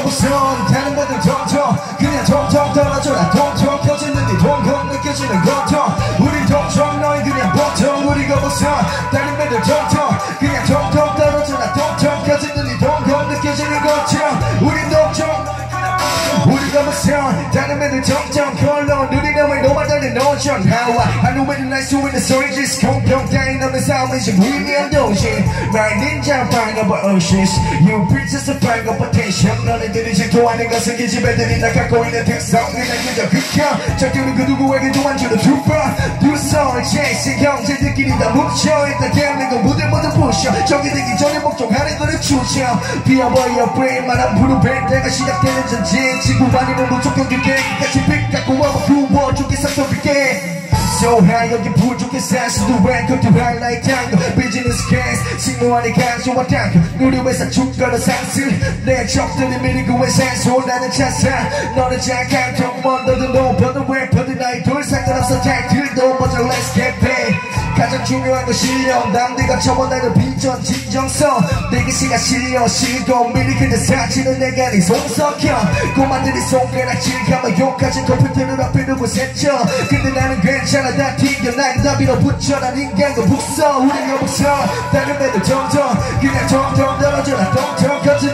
무슨 다른 배들 통통 그냥 통통 떨어져라 통통 켜지는 네 통통 느껴지는 고통 우린 통통 너희 그냥 보통 우리가 무슨 다른 배들 통통 그냥 통통 떨어져라 통통 켜지는 네 통통 느껴지는 우린 통통 우리가 다른 애들 점점 왜 너만 다른 노션 하와 하루에는 날수 있는 소리지 공평 따윈 없는 싸움이지 위대한 도시. 말 닌자 방어버 oceans. You princess of 방어버 tension 너네들이 질투하는 것은 기집애들이 나 갖고 있는 특성. 그냥 그저 극혐 절대로 그 누구에게도 안 주는 두번 두손 chasing 형제들끼리 다 뭉쳐. 일단 대한민국 무대 모두 부셔. 저기 되기 전에 목적하는 거를 추천 비어버려 브레인 만한 푸른 밴드가 시작되는 전쟁 지구 아니면 무조건 그게. 같이 픽 갖고 와봐 구워줄게 싹둑이게. So high 여기 부족해 사실도 왼쪽도 하이라이트 한거 비즈니스 케이스 식무원이 간소와 tank 우리 회사 축가로 상승. 내 적들이 미리 구해 산소 나는 차사 너는 잠깐 통먼 너도 높여도 래퍼들 나이 둘 상관없어. 타이틀도 먼저 let's get paid 가장 중요한 건 실력. 남들과 처원하는 빈전 진정성. 내게 시가 실려 실고 미리 그대 사진은 내가 네 손석형 꼬마들이 손가락질 감아 욕하지 컴퓨터를 앞에 두고 세쳐. 근데 나는 괜찮아 다 튕겨. 난 답이로 붙여 난 인간과 북서. 우리가 북서. 다른 애들 점점 그냥 점점 동점 커지는 이 동공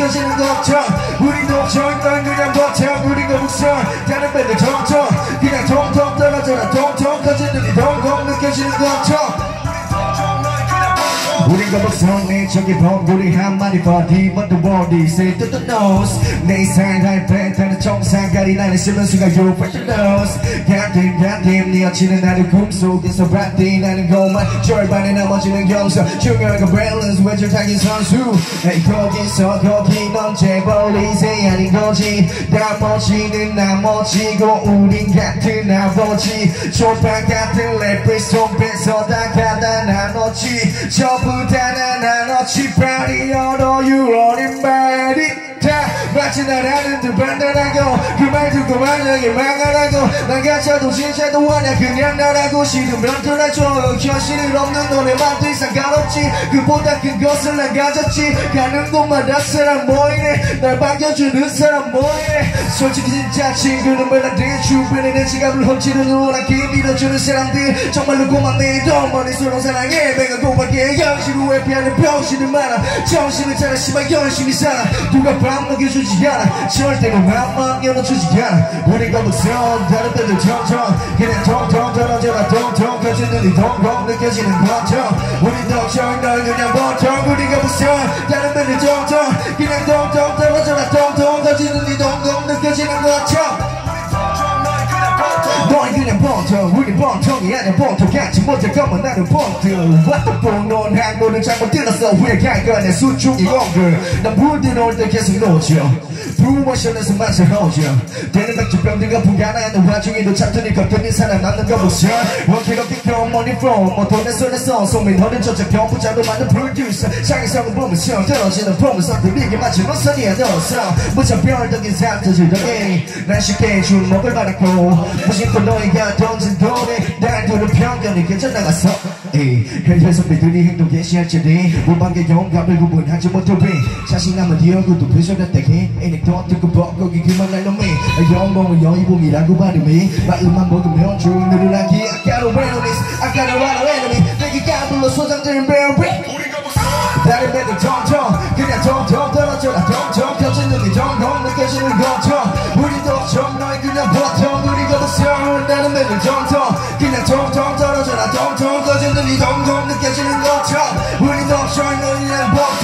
느껴지는 걱정 우리 동점 넌 그냥 버텨 우리가 북서 다른 애들 점점 그냥 동동 떨어져라. 동동 커지는 이 동공 느껴지는 우 Huling babag sa hangin, chunky bone Huling 한마디 body, but the body Say to the nose 내 이상한 나의 패턴은 정상가리 나를 씹은 수가 You fresh nose 갓딤 갓딤 네 여친은 나를 꿈속에서 브라디 나는 것만 절반의 나머지는 경서 중요한 건 밸런스 외줄타기 선수 에이 거기서 거기 넌 제발 이제 아닌 거지 나머지는 나머지고 우린 같은 아버지 조판 같은 래퍼 손 뺏어 다가다 나눴지 저분 다 나눠치 빨리 열어 you running body 다 마치 나라는 듯 판단하고 그말 듣고 만약에 망하라고 난 가짜도 진짜도 아냐 그냥 나라고 싫으면 떠나줘. 현실은 없는 너네만 더 이상 가롭지. 그보다 큰 것을 난 가졌지. 가는 곳마다 사람 모이네. 날 반겨주는 사람 모이네. 솔직히 진짜 친구는 맨날 내 주변에 내 지갑을 훔치는 노랗게 밀어주는 사람들. 정말로 고맙네. 덩머리 서로 사랑해. 내가 고맙게 현실을 회피하는 병신을 많아. 정신을 차려. 씨발 열심히 살아. 누가 밥 먹여주지 않아 절대로 맘만 열어주지 않아 우리가 무슨 다른 데들 점점 그냥 통통 떨어져라 통통 커지는 이 동공 느껴지는 걱정 우리 덕정 널 그냥 보통 우리가 무슨 다른 데들 점점 그냥 통통 떨어져라 통통 보통 우리 보통이 아니야 보통 같이 못할 거면 나는 보통 왔다 보넌 한국을 잘못 들었어 왜갈 거야 내 수중이 공글 난 부드러울 때 계속 놓죠 프로모션에서 맛을 허죠 되는 맥주병들과 불가능한 와중에도 잡더니 겉더니 사람 남는 거 보셔 원키가 빅표 머니 프로 뭐 돈에 손에서 소민 너는 저쪽 경부자로 만든 프로듀서 장애성을 보면서 떨어지는 보면서 들리게 맞춘 어선이야 너서 무척 별덕인 상태지더니 난 쉽게 주목을 받았고 무심코 너희가 던진 돈 에날 두는 편견이 괜찮아가서 현실 선배들이 행동 개시할지니 무방의 영감을 구분하지 못해 자신감은 네 얼굴도 표현했다게 애닉도 듣고 벅거기 그만 날 놈이 영광을 여의봉이라고 발음이 마음만 먹으면 일을 하기 I got a enemies I got a lot of enemy 내게 까불러 소장들은 베리 다른 애들 점점 그냥 점점 떨어져라. 점점 켜지는 이 점점 느껴지는 것점 점점 커지는 이 점점 느껴지는 우리도 좀 너희 그냥 보통 하와